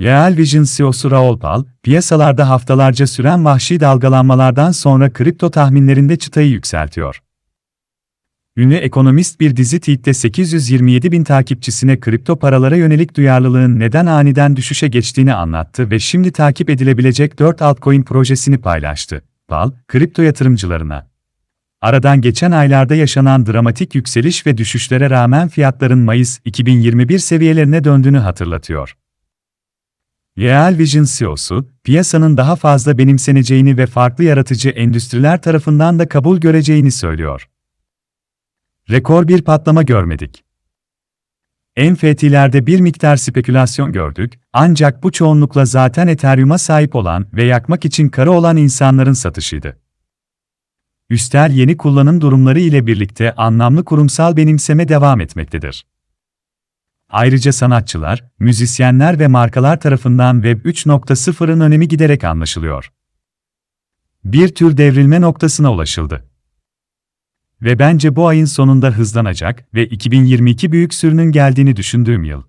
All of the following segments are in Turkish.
Real Vision CEO'su Raoul Pal, piyasalarda haftalarca süren vahşi dalgalanmalardan sonra kripto tahminlerinde çıtayı yükseltiyor. Ünlü ekonomist bir dizi tweette 827 bin takipçisine kripto paralara yönelik duyarlılığın neden aniden düşüşe geçtiğini anlattı ve şimdi takip edilebilecek 4 altcoin projesini paylaştı. Pal, kripto yatırımcılarına. Aradan geçen aylarda yaşanan dramatik yükseliş ve düşüşlere rağmen fiyatların Mayıs 2021 seviyelerine döndüğünü hatırlatıyor. Real Vision CEO'su, piyasanın daha fazla benimseneceğini ve farklı yaratıcı endüstriler tarafından da kabul göreceğini söylüyor. Rekor bir patlama görmedik. NFT'lerde bir miktar spekülasyon gördük, ancak bu çoğunlukla zaten Ethereum'a sahip olan ve yakmak için kara olan insanların satışıydı. Üstel yeni kullanım durumları ile birlikte anlamlı kurumsal benimseme devam etmektedir. Ayrıca sanatçılar, müzisyenler ve markalar tarafından Web 3.0'ın önemi giderek anlaşılıyor. Bir tür devrilme noktasına ulaşıldı. Ve bence bu ayın sonunda hızlanacak ve 2022 büyük sürünün geldiğini düşündüğüm yıl.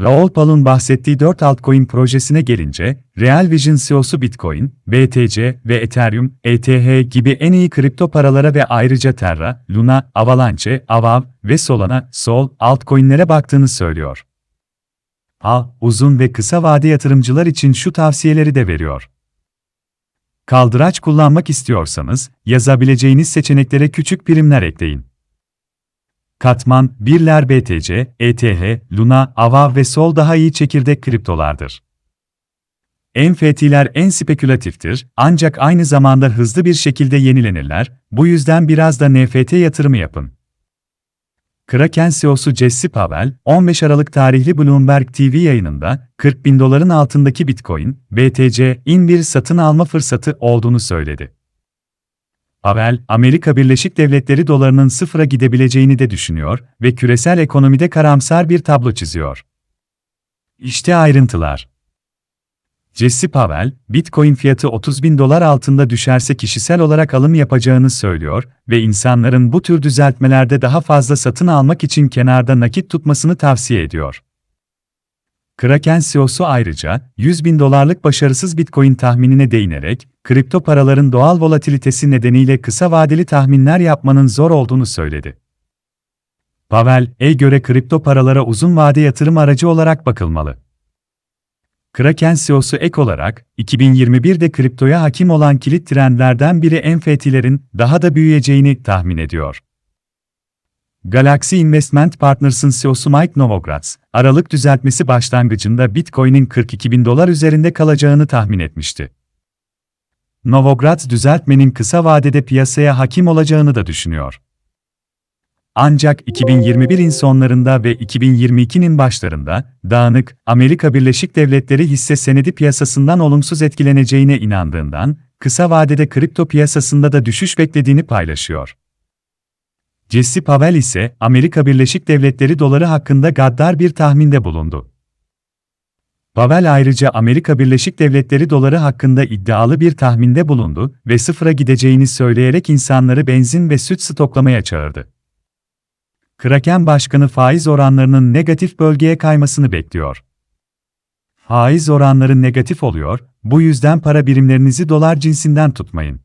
Raoul Pal'un bahsettiği 4 altcoin projesine gelince, Real Vision CEO'su Bitcoin, BTC ve Ethereum, ETH gibi en iyi kripto paralara ve ayrıca Terra, Luna, Avalanche, Avav ve Solana, Sol, altcoin'lere baktığını söylüyor. Pal, uzun ve kısa vade yatırımcılar için şu tavsiyeleri de veriyor. Kaldıraç kullanmak istiyorsanız, yazabileceğiniz seçeneklere küçük primler ekleyin. Katman, birler BTC, ETH, Luna, AVA ve Sol daha iyi çekirdek kriptolardır. NFT'ler en spekülatiftir, ancak aynı zamanda hızlı bir şekilde yenilenirler, bu yüzden biraz da NFT yatırımı yapın. Kraken CEO'su Jesse Powell, 15 Aralık tarihli Bloomberg TV yayınında, 40 bin doların altındaki Bitcoin, BTC, bir satın alma fırsatı olduğunu söyledi. Powell, Amerika Birleşik Devletleri dolarının sıfıra gidebileceğini de düşünüyor ve küresel ekonomide karamsar bir tablo çiziyor. İşte ayrıntılar. Jesse Powell, Bitcoin fiyatı 30 bin dolar altında düşerse kişisel olarak alım yapacağını söylüyor ve insanların bu tür düzeltmelerde daha fazla satın almak için kenarda nakit tutmasını tavsiye ediyor. Kraken CEO'su ayrıca, 100 bin dolarlık başarısız Bitcoin tahminine değinerek, kripto paraların doğal volatilitesi nedeniyle kısa vadeli tahminler yapmanın zor olduğunu söyledi. Pavel, göre kripto paralara uzun vade yatırım aracı olarak bakılmalı. Kraken CEO'su ek olarak, 2021'de kriptoya hakim olan kilit trendlerden biri NFT'lerin daha da büyüyeceğini tahmin ediyor. Galaxy Investment Partners'ın CEO'su Mike Novogratz, Aralık düzeltmesi başlangıcında Bitcoin'in 42 bin dolar üzerinde kalacağını tahmin etmişti. Novogratz düzeltmenin kısa vadede piyasaya hakim olacağını da düşünüyor. Ancak 2021'in sonlarında ve 2022'nin başlarında, dağınık, Amerika Birleşik Devletleri hisse senedi piyasasından olumsuz etkileneceğine inandığından, kısa vadede kripto piyasasında da düşüş beklediğini paylaşıyor. Jesse Powell ise Amerika Birleşik Devletleri doları hakkında gaddar bir tahminde bulundu. Powell ayrıca Amerika Birleşik Devletleri doları hakkında iddialı bir tahminde bulundu ve sıfıra gideceğini söyleyerek insanları benzin ve süt stoklamaya çağırdı. Kraken Başkanı faiz oranlarının negatif bölgeye kaymasını bekliyor. Faiz oranları negatif oluyor, bu yüzden para birimlerinizi dolar cinsinden tutmayın.